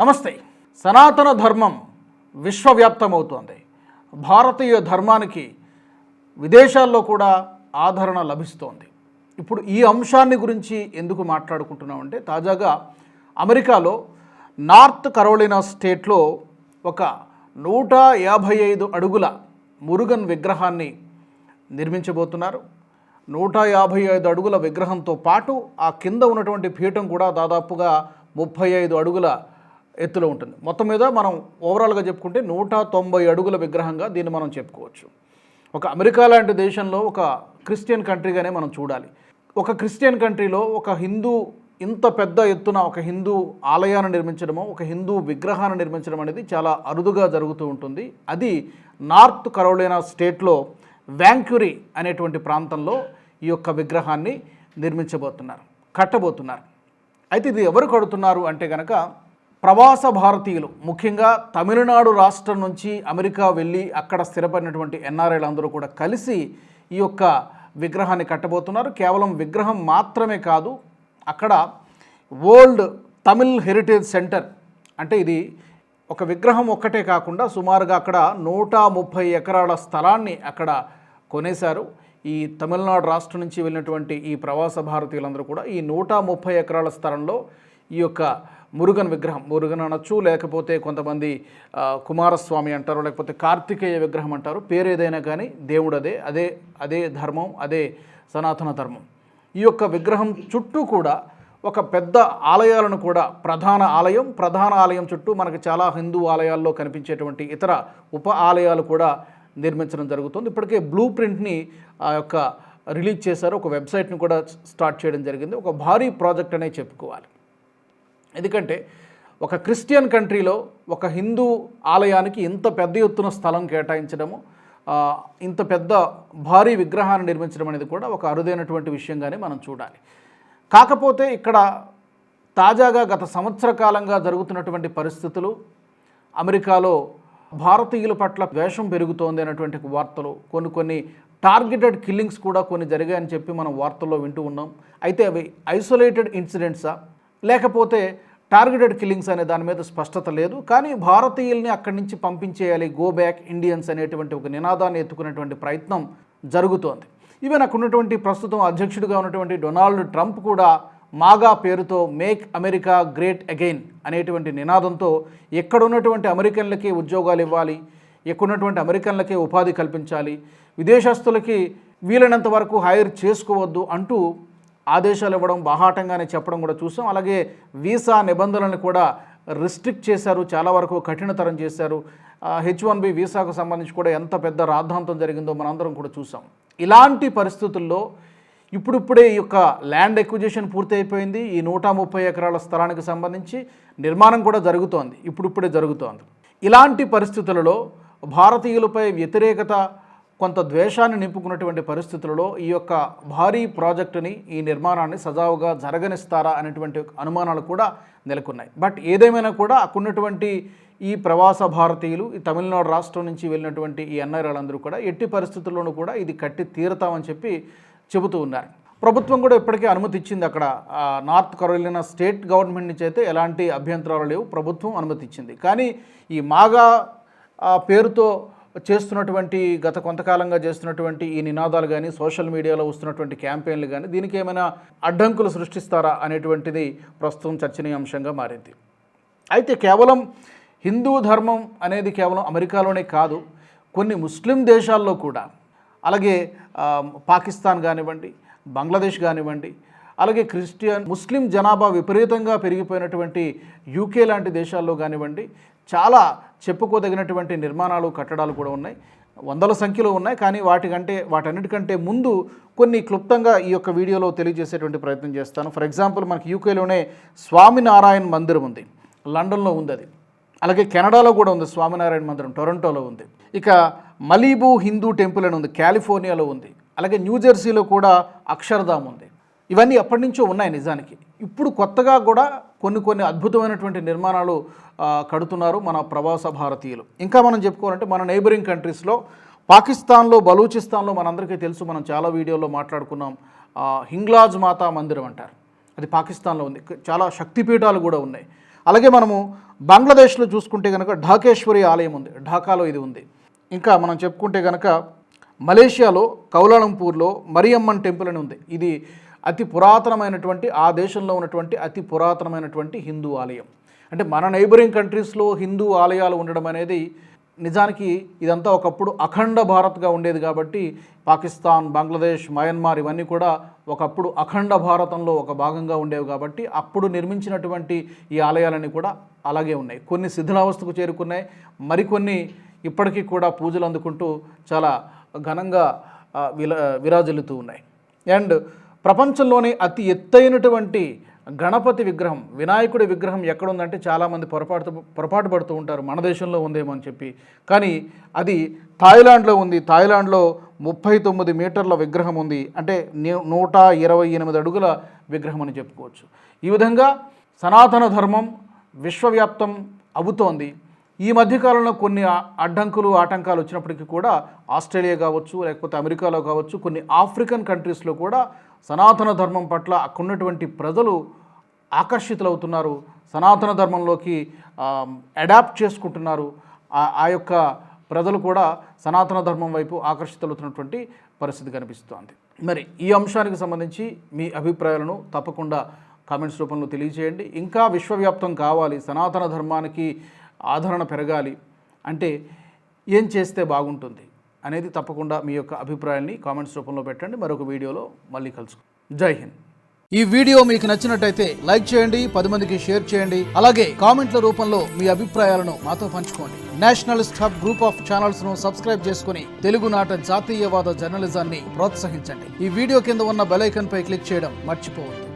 నమస్తే. సనాతన ధర్మం విశ్వవ్యాప్తమవుతోంది. భారతీయ ధర్మానికి విదేశాల్లో కూడా ఆదరణ లభిస్తోంది. ఇప్పుడు ఈ అంశాన్ని గురించి ఎందుకు మాట్లాడుకుంటున్నామంటే తాజాగా అమెరికాలో నార్త్ కరోలినా స్టేట్లో ఒక నూట యాభై ఐదు అడుగుల మురుగన్ విగ్రహాన్ని నిర్మించబోతున్నారు. నూట యాభై ఐదు అడుగుల విగ్రహంతో పాటు ఆ కింద ఉన్నటువంటి పీఠం కూడా దాదాపుగా ముప్పై ఐదు అడుగుల ఎత్తులో ఉంటుంది. మొత్తం మీద మనం ఓవరాల్గా చెప్పుకుంటే నూట తొంభై అడుగుల విగ్రహంగా దీన్ని మనం చెప్పుకోవచ్చు. ఒక అమెరికా లాంటి దేశంలో ఒక క్రిస్టియన్ కంట్రీగానే మనం చూడాలి. ఒక క్రిస్టియన్ కంట్రీలో ఒక హిందూ ఇంత పెద్ద ఎత్తున ఒక హిందూ ఆలయాన్ని నిర్మించడమో ఒక హిందూ విగ్రహాన్ని నిర్మించడం అనేది చాలా అరుదుగా జరుగుతూ ఉంటుంది. అది నార్త్ కరోలైనా స్టేట్లో వ్యాంక్యూరీ అనేటువంటి ప్రాంతంలో ఈ యొక్క విగ్రహాన్ని నిర్మించబోతున్నారు కట్టబోతున్నారు. అయితే ఇది ఎవరు కడుతున్నారు అంటే కనుక ప్రవాస భారతీయులు ముఖ్యంగా తమిళనాడు రాష్ట్రం నుంచి అమెరికా వెళ్ళి అక్కడ స్థిరపడినటువంటి ఎన్ఆర్ఐలు అందరూ కూడా కలిసి ఈ యొక్క విగ్రహాన్ని కట్టబోతున్నారు. కేవలం విగ్రహం మాత్రమే కాదు అక్కడ వరల్డ్ తమిళ్ హెరిటేజ్ సెంటర్ అంటే ఇది ఒక విగ్రహం ఒక్కటే కాకుండా సుమారుగా అక్కడ నూట ముప్పై ఎకరాల స్థలాన్ని అక్కడ కొనేశారు. ఈ తమిళనాడు రాష్ట్రం నుంచి వెళ్ళినటువంటి ఈ ప్రవాస భారతీయులందరూ కూడా ఈ నూట ముప్పై ఎకరాల స్థలంలో ఈ యొక్క మురుగన్ విగ్రహం. మురుగన్ అనొచ్చు లేకపోతే కొంతమంది కుమారస్వామి అంటారు లేకపోతే కార్తికేయ విగ్రహం అంటారు. పేరు ఏదైనా కానీ దేవుడు అదే అదే అదే ధర్మం అదే సనాతన ధర్మం. ఈ యొక్క విగ్రహం చుట్టూ కూడా ఒక పెద్ద ఆలయాలను కూడా ప్రధాన ఆలయం ప్రధాన ఆలయం చుట్టూ మనకు చాలా హిందూ ఆలయాల్లో కనిపించేటువంటి ఇతర ఉప ఆలయాలు కూడా నిర్మించడం జరుగుతుంది. ఇప్పటికే బ్లూ ప్రింట్ని ఆ యొక్క రిలీజ్ చేశారు. ఒక వెబ్సైట్ని కూడా స్టార్ట్ చేయడం జరిగింది. ఒక భారీ ప్రాజెక్ట్ అనే చెప్పుకోవాలి. ఎందుకంటే ఒక క్రిస్టియన్ కంట్రీలో ఒక హిందూ ఆలయానికి ఇంత పెద్ద ఎత్తున స్థలం కేటాయించడము ఇంత పెద్ద భారీ విగ్రహాన్ని నిర్మించడం అనేది కూడా ఒక అరుదైనటువంటి విషయంగానే మనం చూడాలి. కాకపోతే ఇక్కడ తాజాగా గత సంవత్సర కాలంగా జరుగుతున్నటువంటి పరిస్థితులు అమెరికాలో భారతీయుల పట్ల ద్వేషం పెరుగుతోంది అనేటువంటి వార్తలు కొన్ని కొన్ని టార్గెటెడ్ కిల్లింగ్స్ కూడా కొన్ని జరిగాయని చెప్పి మనం వార్తల్లో వింటూ ఉన్నాం. అయితే అవి ఐసోలేటెడ్ ఇన్సిడెంట్సా? లేకపోతే టార్గెటెడ్ కిల్లింగ్స్ అనే దాని మీద స్పష్టత లేదు. కానీ భారతీయుల్ని అక్కడి నుంచి పంపించేయాలి గో బ్యాక్ ఇండియన్స్ అనేటువంటి ఒక నినాదాన్ని ఎత్తుకునేటువంటి ప్రయత్నం జరుగుతోంది. ఈవెన్ అక్కడ ఉన్నటువంటి ప్రస్తుతం అధ్యక్షుడిగా ఉన్నటువంటి డొనాల్డ్ ట్రంప్ కూడా మాగా పేరుతో మేక్ అమెరికా గ్రేట్ అగైన్ అనేటువంటి నినాదంతో ఎక్కడున్నటువంటి అమెరికన్లకి ఉద్యోగాలు ఇవ్వాలి ఎక్కున్నటువంటి అమెరికన్లకే ఉపాధి కల్పించాలి విదేశస్తులకి వీలైనంత వరకు హైర్ చేసుకోవద్దు అంటూ ఆదేశాలు ఇవ్వడం బాహాటంగానే చెప్పడం కూడా చూసాం. అలాగే వీసా నిబంధనలను కూడా రిస్ట్రిక్ట్ చేశారు. చాలా వరకు కఠినతరం చేశారు. హెచ్ వన్ బి వీసాకు సంబంధించి కూడా ఎంత పెద్ద రాద్ధాంతం జరిగిందో మనందరం కూడా చూసాం. ఇలాంటి పరిస్థితుల్లో ఇప్పుడిప్పుడే ఈ యొక్క ల్యాండ్ ఎక్విజిషన్ పూర్తి అయిపోయింది. ఈ నూట ముప్పై ఎకరాల స్థలానికి సంబంధించి నిర్మాణం కూడా జరుగుతోంది. ఇప్పుడిప్పుడే జరుగుతోంది. ఇలాంటి పరిస్థితులలో భారతీయులపై వ్యతిరేకత కొంత ద్వేషాన్ని నింపుకున్నటువంటి పరిస్థితులలో ఈ యొక్క భారీ ప్రాజెక్టుని ఈ నిర్మాణాన్ని సజావుగా జరగనిస్తారా అనేటువంటి అనుమానాలు కూడా నెలకొన్నాయి. బట్ ఏదేమైనా కూడా అక్కడున్నటువంటి ఈ ప్రవాస భారతీయులు ఈ తమిళనాడు రాష్ట్రం నుంచి వెళ్ళినటువంటి ఈ ఎన్ఆర్ఐలందరూ కూడా ఎట్టి పరిస్థితుల్లోనూ కూడా ఇది కట్టి తీరతామని చెప్పి చెబుతూ ఉన్నారు. ప్రభుత్వం కూడా ఇప్పటికే అనుమతి ఇచ్చింది అక్కడ. నార్త్ కరోలినా స్టేట్ గవర్నమెంట్ నుంచి అయితే ఎలాంటి అభ్యంతరాలు లేవు. ప్రభుత్వం అనుమతి ఇచ్చింది. కానీ ఈ మాగా పేరుతో చేస్తున్నటువంటి గత కొంతకాలంగా చేస్తున్నటువంటి ఈ నినాదాలు కానీ సోషల్ మీడియాలో వస్తున్నటువంటి క్యాంపెయిన్లు కానీ దీనికి ఏమైనా అడ్డంకులు సృష్టిస్తారా అనేటువంటిది ప్రస్తుతం చర్చనీయాంశంగా మారింది. అయితే కేవలం హిందూ ధర్మం అనేది కేవలం అమెరికాలోనే కాదు కొన్ని ముస్లిం దేశాల్లో కూడా. అలాగే పాకిస్తాన్ కానివ్వండి బంగ్లాదేశ్ కానివ్వండి అలాగే క్రిస్టియన్ ముస్లిం జనాభా విపరీతంగా పెరిగిపోయినటువంటి యూకే లాంటి దేశాల్లో కానివ్వండి చాలా చెప్పుకోదగినటువంటి నిర్మాణాలు కట్టడాలు కూడా ఉన్నాయి. వందల సంఖ్యలో ఉన్నాయి. కానీ వాటికంటే వాటన్నిటికంటే ముందు కొన్ని క్లుప్తంగా ఈ యొక్క వీడియోలో తెలియజేసేటువంటి ప్రయత్నం చేస్తాను. ఫర్ ఎగ్జాంపుల్ మనకి యూకేలోనే స్వామినారాయణ మందిరం ఉంది. లండన్లో ఉంది అది. అలాగే కెనడాలో కూడా ఉంది స్వామినారాయణ మందిరం టొరంటోలో ఉంది. ఇక మలీబు హిందూ టెంపుల్ అని ఉంది కాలిఫోర్నియాలో ఉంది. అలాగే న్యూజెర్సీలో కూడా అక్షరధామ్ ఉంది. ఇవన్నీ ఎప్పటి నుంచో ఉన్నాయి నిజానికి. ఇప్పుడు కొత్తగా కూడా కొన్ని కొన్ని అద్భుతమైనటువంటి నిర్మాణాలు కడుతున్నారు మన ప్రవాస భారతీయులు. ఇంకా మనం చెప్పుకోవాలంటే మన నైబరింగ్ కంట్రీస్లో పాకిస్తాన్లో బలూచిస్తాన్లో మనందరికీ తెలుసు మనం చాలా వీడియోలో మాట్లాడుకున్నాం హింగ్లాజ్ మాతా మందిరం అంటారు. అది పాకిస్తాన్లో ఉంది. చాలా శక్తిపీఠాలు కూడా ఉన్నాయి. అలాగే మనము బంగ్లాదేశ్లో చూసుకుంటే కనుక ఢాకేశ్వరి ఆలయం ఉంది. ఢాకాలో ఇది ఉంది. ఇంకా మనం చెప్పుకుంటే కనుక మలేషియాలో కౌలాలంపూర్లో మరియమ్మన్ టెంపుల్ అని ఉంది. ఇది అతి పురాతనమైనటువంటి ఆ దేశంలో ఉన్నటువంటి అతి పురాతనమైనటువంటి హిందూ ఆలయం. అంటే మన నైబరింగ్ కంట్రీస్లో హిందూ ఆలయాలు ఉండడం అనేది నిజానికి ఇదంతా ఒకప్పుడు అఖండ భారత్గా ఉండేది కాబట్టి పాకిస్తాన్ బంగ్లాదేశ్ మయన్మార్ ఇవన్నీ కూడా ఒకప్పుడు అఖండ భారతంలో ఒక భాగంగా ఉండేవి కాబట్టి అప్పుడు నిర్మించినటువంటి ఈ ఆలయాలన్నీ కూడా అలాగే ఉన్నాయి. కొన్ని శిథిలావస్థకు చేరుకున్నాయి. మరికొన్ని ఇప్పటికీ కూడా పూజలు అందుకుంటూ చాలా ఘనంగా విలా విరాజిల్లుతూ ఉన్నాయి. అండ్ ప్రపంచంలోనే అతి ఎత్తైనటువంటి గణపతి విగ్రహం వినాయకుడి విగ్రహం ఎక్కడుందంటే చాలామంది పొరపాటు పొరపాటు పడుతూ ఉంటారు. మన దేశంలో ఉందేమో అని చెప్పి. కానీ అది థాయిలాండ్లో ఉంది. థాయిలాండ్లో ముప్పై తొమ్మిది మీటర్ల విగ్రహం ఉంది. అంటే నూట ఇరవై ఎనిమిది అడుగుల విగ్రహం అని చెప్పుకోవచ్చు. ఈ విధంగా సనాతన ధర్మం విశ్వవ్యాప్తం అవుతోంది. ఈ మధ్యకాలంలో కొన్ని అడ్డంకులు ఆటంకాలు వచ్చినప్పటికీ కూడా ఆస్ట్రేలియా కావచ్చు లేకపోతే అమెరికాలో కావచ్చు కొన్ని ఆఫ్రికన్ కంట్రీస్లో కూడా సనాతన ధర్మం పట్ల అక్కడున్నటువంటి ప్రజలు ఆకర్షితులవుతున్నారు. సనాతన ధర్మంలోకి అడాప్ట్ చేసుకుంటున్నారు. ఆ యొక్క ప్రజలు కూడా సనాతన ధర్మం వైపు ఆకర్షితులవుతున్నటువంటి పరిస్థితి కనిపిస్తోంది. మరి ఈ అంశానికి సంబంధించి మీ అభిప్రాయాలను తప్పకుండా కామెంట్స్ రూపంలో తెలియజేయండి. ఇంకా విశ్వవ్యాప్తం కావాలి. సనాతన ధర్మానికి ఆదరణ పెరగాలి అంటే ఏం చేస్తే బాగుంటుంది అనేది తప్పకుండా మీ యొక్క అభిప్రాయాన్ని కామెంట్స్ రూపంలో పెట్టండి. మరొక వీడియోలో మళ్ళీ కలుసుకుందాం. జై హింద్. ఈ వీడియో మీకు నచ్చినట్టయితే లైక్ చేయండి పది మందికి షేర్ చేయండి. అలాగే కామెంట్ల రూపంలో మీ అభిప్రాయాలను మాతో పంచుకోండి. నేషనల్ హబ్ గ్రూప్ ఆఫ్ ఛానల్స్ను సబ్స్క్రైబ్ చేసుకుని తెలుగునాట జాతీయవాద జర్నలిజాన్ని ప్రోత్సహించండి. ఈ వీడియో కింద ఉన్న బెలైకన్ పై క్లిక్ చేయడం మర్చిపోవద్దు.